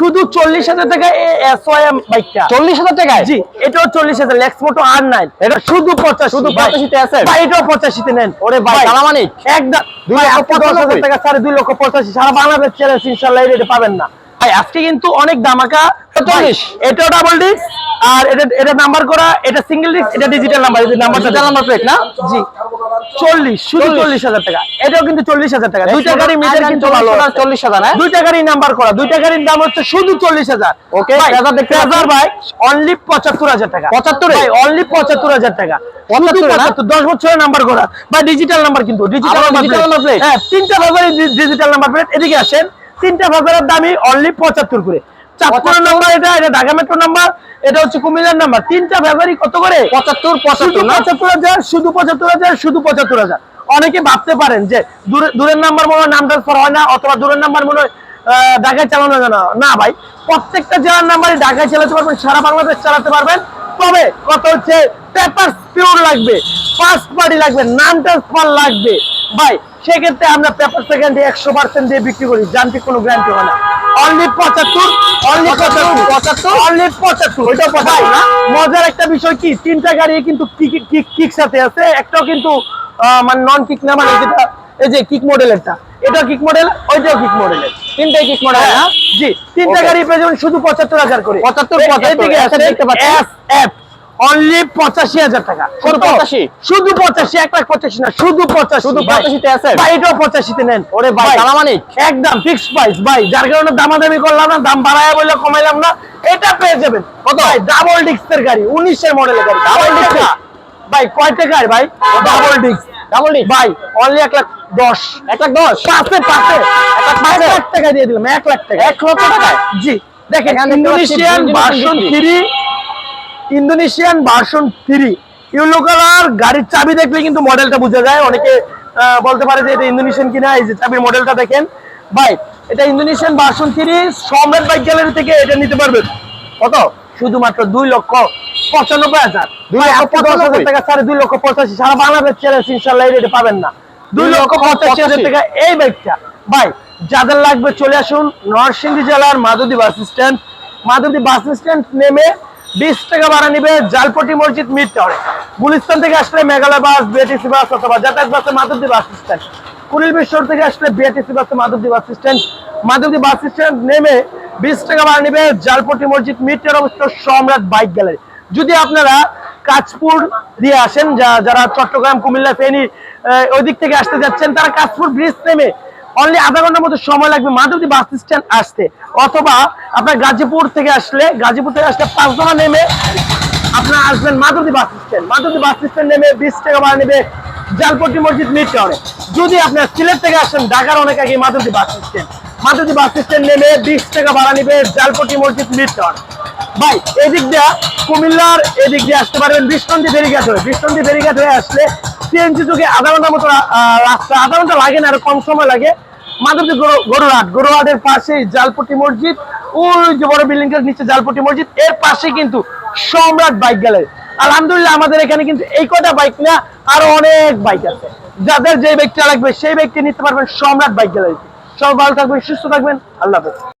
শুধু চল্লিশ হাজার টাকা বাইকটা চল্লিশ হাজার টাকায় জি এটাও চল্লিশ হাজার লেক্স মোটো আর নাইন এটা শুধু পঁচাশি শুধু ভাই। 85 তে আছে? ভাই এটাও পঁচাশিতে নেন ওরে ভাই, কালামানিক। একদম হাজার টাকা সাড়ে দুই লক্ষ পঁচাশি সারা বাংলাদেশ চ্যালেঞ্জ ইনশাল্লাহ রেটে পাবেন না ভাই আজকে কিন্তু অনেক দামাকা চল্লিশ। এটাও ডাবল ডিস্ক আর এটা এটা নাম্বার করা এটা সিঙ্গেল ডিস্ক এটা ডিজিটাল নাম্বার এই নাম্বারটা Digital number না? জি চল্লিশ শুধু চল্লিশ। হাজার টাকা। এটাও কিন্তু চল্লিশ হাজার টাকা। দুইটা গাড়ি মিটার কিন্তু ভালো চল্লিশ হাজার হ্যাঁ? দুইটা গাড়ি নাম্বার করা। দুইটা গাড়ির দাম হচ্ছে শুধু চল্লিশ হাজার। Crezar দেখতে হাজার ভাই অনলি পঁচাত্তর হাজার টাকা। 75 এ? ভাই অনলি পঁচাত্তর হাজার টাকা। 75 এ না? পঁচাত্তর দশ বছরের নাম্বার করা। বা ডিজিটাল নাম্বার কিন্তু ডিজিটাল নাম্বার? হ্যাঁ তিনটা ভাগের ডিজিটাল নাম্বার প্লেট এদিকে আসেন তিনটা ভাগের দামই অনলি পঁচাত্তর করে। চাঁদপুরের 75 নাম্বার এটা এটা ঢাকা মেট্রো নাম্বার এটা হচ্ছে কুমিল্লার নাম্বার তিনটা ভাগেরই কত করে? পঁচাত্তর পঁচাত্তর পঁচাত্তর হাজার শুধু পঁচাত্তর হাজার শুধু পঁচাত্তর হাজার। অনেকে ভাবতে পারেন যে দূরে- দূরের নাম্বার মনে হয় নাম ট্রান্সফার হয় না অথবা দূরের নাম্বার মনে হয় ঢাকায় চালানো যায় না। না ভাই প্রত্যেকটা জেলার নাম্বারই ঢাকায় চালাতে পারবেন সারা বাংলাদেশ চালাতে পারবেন। তবে কত হচ্ছে পেপার পিওর লাগবে ফার্স্ট পার্টি লাগবে নাম ট্রান্সফার লাগবে। ভাই সেক্ষেত্রে আমরা পেপার সেকেন্ডে একশো পার্সেন্ট দিয়ে বিক্রি করি যান্ত্রিক কোনো গ্যারান্টি হয় না। অনলি পঁচাত্তর অনলি পঁচাত্তর পঁচাত্তর? অনলি পঁচাত্তর। ওইটা পঁচাত্তর না? মজার একটা বিষয় কি? তিনটা গাড়ি কিন্তু কিক কিক সাথে আছে একটাও কিন্তু মানে নন কিক না মানে যেটা এই যে কিক মডেলেরটা এটা কিক মডেল ওইটাও কিক মডেলের তিনটাই কিক মডেল না? জি তিনটা গাড়ি পেয়ে যাবেন শুধু পঁচাত্তর হাজার করে। 75, এ- 75, একটা আসেন, দেখতে পাচ্ছি। S, F, only পঁচাশি হাজার টাকা। শুধু? 85? শুধু পঁচাশি এক লাখ পঁচাশি না শুধু পঁচাশি। শুধু ভাই। 85 তে আছে? ভাই এটাও পঁচাশিতে নেন। ওরে ভাই, কালামানিক। একদম ফিক্স প্রাইস ভাই যার কারণে দামাদামি করলাম না দাম বাড়ায় বললে কমাইলাম না। এটা পেয়ে যাবেন। কত? ভাই ডাবল ডিস্কের গাড়ি উনিশের মডেলের গাড়ি। ডাবল ডিস্ক ভাই কয় টাকার ভাই? ডাবল ডিস্ক ডাবল ডিস্ক ভাই অনলি এক লাখ দশ। এক লাখ দশ? পাশে পাশে এক লাখ টাকা দিয়ে দিলাম এক লাখ টাকা। এক লক্ষ টাকায় জি দেখেন Indonesian version three Indonesian version three. Yellow colour গাড়ির চাবি দেখলে কিন্তু মডেলটা বোঝা যায়। অনেকে বলতে পারে যে এটা ইন্দোনেশিয়ান কিনা এই যে চাবির মডেলটা দেখেন। ভাই এটা Indonesian version three Samrat bike gallery থেকে এটা নিতে পারবেন। কত? শুধুমাত্র দুই লক্ষ পঁচানব্বই হাজার। দুই ভাই, লক্ষ আজকে দশ হাজার পঁচানব্বই। টাকা সাড়ে দুই লক্ষ পঁচাশি। সারা বাংলাদেশ চ্যালেঞ্জ ইনশাল্লাহ এই রেটে পাবেন না। দুই লক্ষ পঁচাশি হাজার টাকা এই বাইকটা। ভাই যাদের লাগবে চলে আসুন নরসিংদী জেলার Madhabdi bus stand Madhabdi bus stand নেমে বিশ টাকা ভাড়া নিবে জালপটি মসজিদ মিড টাওয়ারে গুলিস্তান থেকে আসলে মেঘালয় বাস বিএটিসি বাস অথবা যাতায়াত বাসে মাধবদী বাস স্ট্যান্ড কুড়িল বিশ্বর থেকে আসলে বিএটিসি বাসে Madhabdi bus stand Madhabdi bus stand নেমে বিশ টাকা ভাড়া নিবে জালপটি মসজিদ মিড টাওয়ার অবস্থিত সম্রাট বাইক গ্যালারি। যদি আপনারা কাঁচপুর দিয়ে আসেন, যা- যারা চট্টগ্রাম, কুমিল্লা, ফেনী ওই দিক থেকে আসতে যাচ্ছেন, তারা কাঁচপুর ব্রিজ নেমে অনলি আধা ঘণ্টার মতো সময় লাগবে। মাধবদী বাস স্ট্যান্ড আসতে। অথবা আপনার গাজীপুর থেকে আসলে, গাজীপুর থেকে আসলে পাঁচদোনা নেমে আপনারা আসবেন Madhabdi bus stand Madhabdi bus stand নেমে বিশ টাকা ভাড়া নেবে জালপট্টি মসজিদ মিড টাউনে যদি আপনার সিলেট থেকে আসেন, ঢাকার অনেক আগে Madhabdi bus stand Madhabdi bus stand নেমে বিশ টাকা ভাড়া নেবে জালপট্টি মসজিদ মিড টাউন ভাই, এদিক দিয়ে কুমিল্লার এদিক দিয়ে আসতে পারবেন বিষ্ণন্দী ফেরিঘাট হয়ে। বিষ্ণন্দী ফেরিঘাট হয়ে আসলে সিএনজি যুগে আধা ঘণ্টার মতো রাস্তা, আধা ঘণ্টা লাগে না, আরও কম সময় লাগে। মাধবদী গরু- গরুরহাট। গরুরহাটের পাশেই জালপট্টি মসজিদ। ওই যে বড় বিল্ডিং এর নিচে জালপটি মসজিদ, এর পাশে কিন্তু সম্রাট বাইক গ্যালারি। আলহামদুলিল্লাহ, আমাদের এখানে কিন্তু এই কটা বাইক না, আরও অনেক বাইক আছে। যাদের যে ব্যক্তি লাগবে, সেই ব্যক্তি নিতে পারবেন সম্রাট বাইক গ্যালারিতে। সব ভালো থাকবেন, সুস্থ থাকবেন। আল্লাহ হাফেজ।